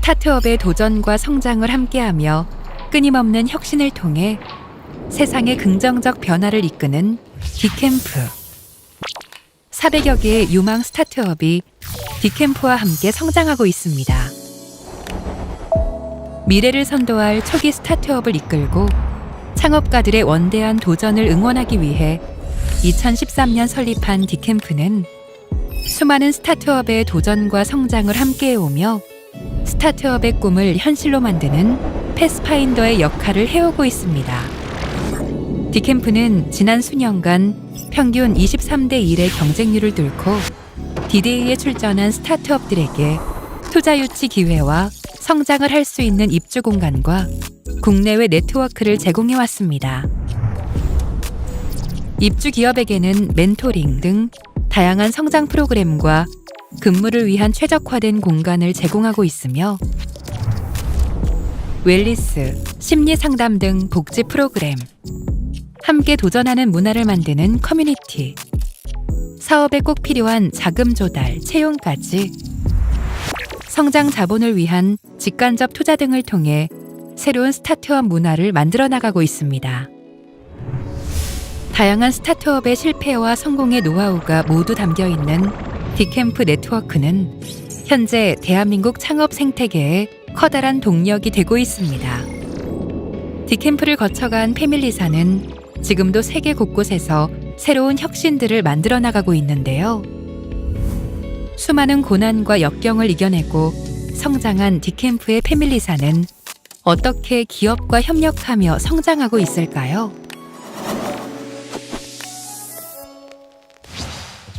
스타트업의 도전과 성장을 함께하며 끊임없는 혁신을 통해 세상의 긍정적 변화를 이끄는 디캠프. 400여 개의 유망 스타트업이 디캠프와 함께 성장하고 있습니다. 미래를 선도할 초기 스타트업을 이끌고 창업가들의 원대한 도전을 응원하기 위해 2013년 설립한 디캠프는 수많은 스타트업의 도전과 성장을 함께해 오며 스타트업의 꿈을 현실로 만드는 패스파인더의 역할을 해오고 있습니다. 디캠프는 지난 수년간 평균 23대 1의 경쟁률을 뚫고 디데이에 출전한 스타트업들에게 투자 유치 기회와 성장을 할 수 있는 입주 공간과 국내외 네트워크를 제공해 왔습니다. 입주 기업에게는 멘토링 등 다양한 성장 프로그램과 근무를 위한 최적화된 공간을 제공하고 있으며 웰리스, 심리 상담 등 복지 프로그램, 함께 도전하는 문화를 만드는 커뮤니티, 사업에 꼭 필요한 자금 조달, 채용까지 성장 자본을 위한 직간접 투자 등을 통해 새로운 스타트업 문화를 만들어 나가고 있습니다. 다양한 스타트업의 실패와 성공의 노하우가 모두 담겨 있는 디캠프 네트워크는 현재 대한민국 창업 생태계에 커다란 동력이 되고 있습니다. 디캠프를 거쳐간 패밀리사는 지금도 세계 곳곳에서 새로운 혁신들을 만들어 나가고 있는데요. 수많은 고난과 역경을 이겨내고 성장한 디캠프의 패밀리사는 어떻게 기업과 협력하며 성장하고 있을까요?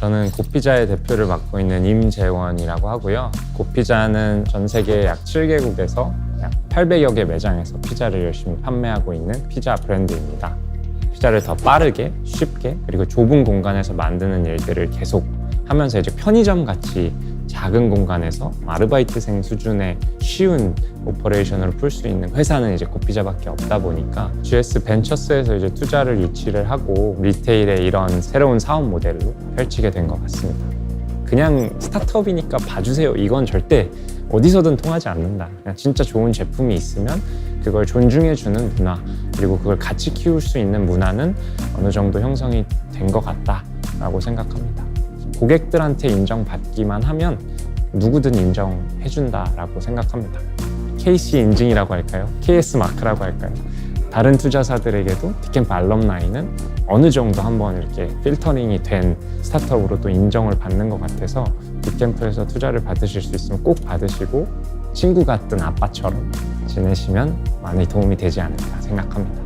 저는 고피자의 대표를 맡고 있는 임재원이라고 하고요. 고피자는 전 세계 약 7개국에서 약 800여 개 매장에서 피자를 열심히 판매하고 있는 피자 브랜드입니다. 피자를 더 빠르게, 쉽게, 그리고 좁은 공간에서 만드는 일들을 계속 하면서 이제 편의점 같이 작은 공간에서 아르바이트생 수준의 쉬운 오퍼레이션으로 풀 수 있는 회사는 이제 고피자밖에 없다 보니까 GS 벤처스에서 이제 투자를 유치를 하고 리테일의 이런 새로운 사업 모델로 펼치게 된 것 같습니다. 그냥 스타트업이니까 봐주세요. 이건 절대 어디서든 통하지 않는다. 그냥 진짜 좋은 제품이 있으면 그걸 존중해주는 문화 그리고 그걸 같이 키울 수 있는 문화는 어느 정도 형성이 된 것 같다라고 생각합니다. 고객들한테 인정받기만 하면 누구든 인정해준다라고 생각합니다. KC 인증이라고 할까요? KS 마크라고 할까요? 다른 투자사들에게도 디캠프 알럼나이는 어느 정도 한번 이렇게 필터링이 된 스타트업으로 또 인정을 받는 것 같아서 디캠프에서 투자를 받으실 수 있으면 꼭 받으시고 친구 같은 아빠처럼 지내시면 많이 도움이 되지 않을까 생각합니다.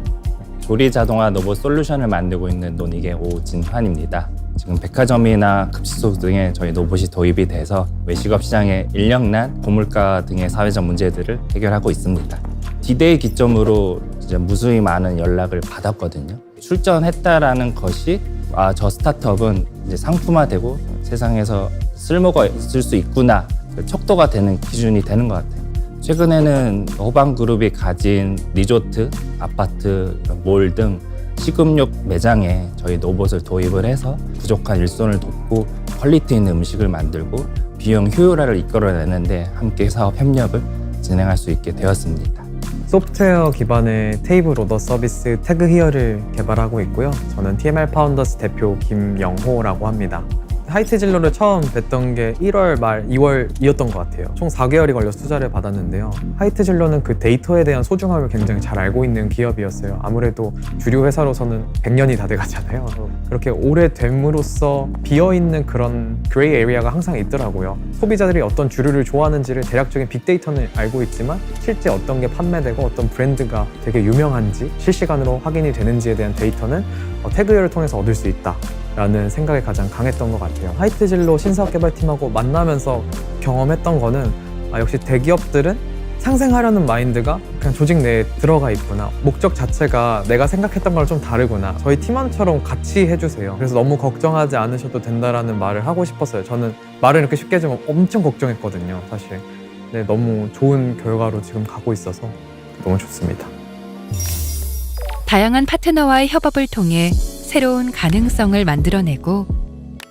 조리 자동화 로봇 솔루션을 만들고 있는 논익의 오진환입니다. 지금 백화점이나 급식소 등에 저희 로봇이 도입이 돼서 외식업 시장의 인력난, 고물가 등의 사회적 문제들을 해결하고 있습니다. 디데이 기점으로 이제 무수히 많은 연락을 받았거든요. 출전했다라는 것이 아, 저 스타트업은 이제 상품화되고 세상에서 쓸모가 있을 수 있구나 그 척도가 되는 기준이 되는 것 같아요. 최근에는 호방그룹이 가진 리조트, 아파트, 몰등 식음료 매장에 저희 로봇을 도입을 해서 부족한 일손을 돕고 퀄리티 있는 음식을 만들고 비용 효율화를 이끌어내는데 함께 사업 협력을 진행할 수 있게 되었습니다. 소프트웨어 기반의 테이블 오더 서비스 태그 히어를 개발하고 있고요. 저는 TMR 파운더스 대표 김영호라고 합니다. 하이트 진로를 처음 뵀던 게 1월 말 2월이었던 것 같아요. 총 4개월이 걸려서 투자를 받았는데요. 하이트 진로는 그 데이터에 대한 소중함을 굉장히 잘 알고 있는 기업이었어요. 아무래도 주류 회사로서는 100년이 다 돼가잖아요. 그렇게 오래됨으로써 비어있는 그런 그레이 에리아가 항상 있더라고요. 소비자들이 어떤 주류를 좋아하는지를 대략적인 빅데이터는 알고 있지만 실제 어떤 게 판매되고 어떤 브랜드가 되게 유명한지 실시간으로 확인이 되는지에 대한 데이터는 어, 태그를 통해서 얻을 수 있다. 라는 생각이 가장 강했던 것 같아요. 하이트 진로 신사업 개발팀하고 만나면서 경험했던 거는 아, 역시 대기업들은 상생하려는 마인드가 그냥 조직 내에 들어가 있구나. 목적 자체가 내가 생각했던 거랑 좀 다르구나. 저희 팀원처럼 같이 해주세요. 그래서 너무 걱정하지 않으셔도 된다라는 말을 하고 싶었어요. 저는 말을 이렇게 쉽게 해주면 엄청 걱정했거든요, 사실. 근데 너무 좋은 결과로 지금 가고 있어서 너무 좋습니다. 다양한 파트너와의 협업을 통해 새로운 가능성을 만들어내고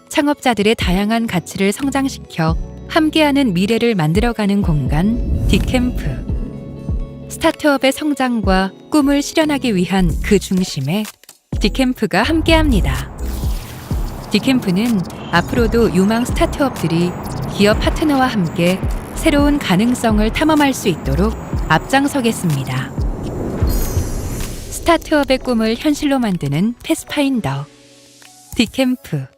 창업자들의 다양한 가치를 성장시켜 함께하는 미래를 만들어가는 공간 디캠프. 스타트업의 성장과 꿈을 실현하기 위한 그 중심에 디캠프가 함께합니다. 디캠프는 앞으로도 유망 스타트업들이 기업 파트너와 함께 새로운 가능성을 탐험할 수 있도록 앞장서겠습니다. 스타트업의 꿈을 현실로 만드는 패스파인더. 디캠프